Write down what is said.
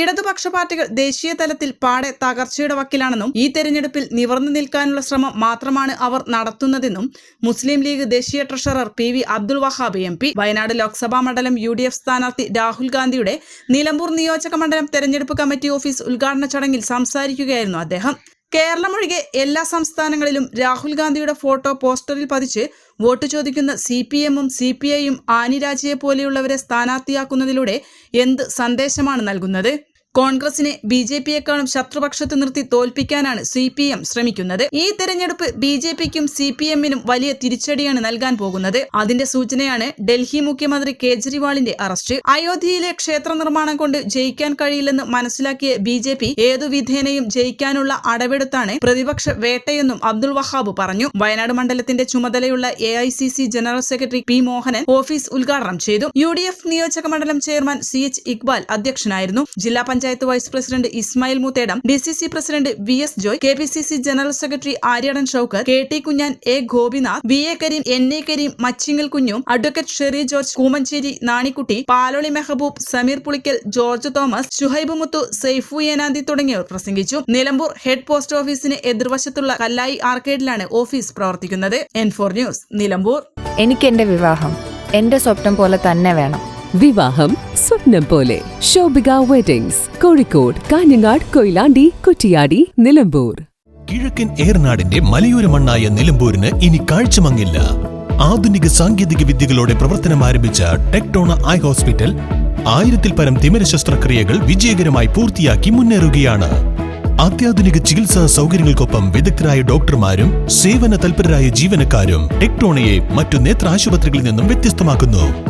ഇടതുപക്ഷ പാർട്ടികൾ ദേശീയ തലത്തിൽ പാടെ തകർച്ചയുടെ വക്കിലാണെന്നും ഈ തെരഞ്ഞെടുപ്പിൽ നിവർന്നു നിൽക്കാനുള്ള ശ്രമം മാത്രമാണ് അവർ നടത്തുന്നതെന്നും മുസ്ലിം ലീഗ് ദേശീയ treasurer P V Abdul Wahab M P Wayanad Lok Sabha മണ്ഡലം യു ഡി എഫ് സ്ഥാനാർത്ഥി രാഹുൽ ഗാന്ധിയുടെ നിലമ്പൂർ നിയോജക മണ്ഡലം തെരഞ്ഞെടുപ്പ് കമ്മിറ്റി ഓഫീസ് ഉദ്ഘാടന ചടങ്ങിൽ സംസാരിക്കുകയായിരുന്നു അദ്ദേഹം. കേരളമൊഴികെ എല്ലാ സംസ്ഥാനങ്ങളിലും രാഹുൽ ഗാന്ധിയുടെ ഫോട്ടോ പോസ്റ്ററിൽ പതിച്ച് വോട്ട് ചോദിക്കുന്ന സി പി എമ്മും സി പി ഐയും ആനിരാജയെ പോലെയുള്ളവരെ സ്ഥാനാർത്ഥിയാക്കുന്നതിലൂടെ എന്ത് സന്ദേശമാണ് നൽകുന്നത്? കോൺഗ്രസിനെ ബി ജെ പിയെക്കാളും ശത്രുപക്ഷത്ത് നിർത്തി തോൽപ്പിക്കാനാണ് സി പി എം ശ്രമിക്കുന്നത്. ഈ തെരഞ്ഞെടുപ്പ് ബി ജെ പിക്കും സി പി എമ്മിനും വലിയ തിരിച്ചടിയാണ് നൽകാൻ പോകുന്നത്. അതിന്റെ സൂചനയാണ് ഡൽഹി മുഖ്യമന്ത്രി കേജ്രിവാളിന്റെ അറസ്റ്റ്. അയോധ്യയിലെ ക്ഷേത്ര നിർമ്മാണം കൊണ്ട് ജയിക്കാൻ കഴിയില്ലെന്ന് മനസ്സിലാക്കിയ ബി ജെ പി ഏതു വിധേനയും ജയിക്കാനുള്ള അടവെടുത്താണ് പ്രതിപക്ഷ വേട്ടയെന്നും അബ്ദുൾ വഹാബ് പറഞ്ഞു. വയനാട് മണ്ഡലത്തിന്റെ ചുമതലയുള്ള A I C C general secretary P Mohanan office ഉദ്ഘാടനം ചെയ്തു. യു ഡി എഫ് നിയോജക മണ്ഡലം ചെയർമാൻ സി എച്ച് ഇക്ബാൽ അധ്യക്ഷനായിരുന്നു. ജില്ലാ panchayat vice president Ismail Muthedam D C C president V S Joy K P C C general secretary Aryadan Shoukath K T Kunjan A Gopinath V A Kareem N A Kareem Machingal കുഞ്ഞും advocate Sherry George Koomancheri Nanikutty Paloli Mehboob Sameer Pulikkal George Thomas Shuhaib Muthu Saifu Enanthi തുടങ്ങിയവർ പ്രസംഗിച്ചു. Nilambur head post ഓഫീസിന് എതിർവശത്തുള്ള കല്ലായി ആർക്കേഡിലാണ് office പ്രവർത്തിക്കുന്നത്. N four news Nilambur. എനിക്ക് എന്റെ വിവാഹം. എന്റെ സ്വപ്നം പോലെ തന്നെ വേണം. വിവാഹം സ്വപ്നം പോലെ. ശോഭിക വെഡിങ്സ് കോഴിക്കോട് കാഞ്ഞങ്ങാട് കൊയിലാണ്ടി കുറ്റിയാടി നിലമ്പൂർ. കിഴക്കൻ ഏർനാടിന്റെ മലയോര മണ്ണായ നിലമ്പൂരിന് ഇനി കാഴ്ചമങ്ങില്ല. ആധുനിക സാങ്കേതിക വിദ്യകളോടെ പ്രവർത്തനം ആരംഭിച്ച ടെക്ടോണ ഐ ഹോസ്പിറ്റൽ ആയിരത്തിൽ പരം തിമിര ശസ്ത്രക്രിയകൾ വിജയകരമായി പൂർത്തിയാക്കി മുന്നേറുകയാണ്. അത്യാധുനിക ചികിത്സാ സൗകര്യങ്ങൾക്കൊപ്പം വിദഗ്ധരായ ഡോക്ടർമാരും സേവന തൽപരരായ ജീവനക്കാരും ടെക്ടോണയെ മറ്റു നേത്ര ആശുപത്രികളിൽ നിന്നും വ്യത്യസ്തമാക്കുന്നു.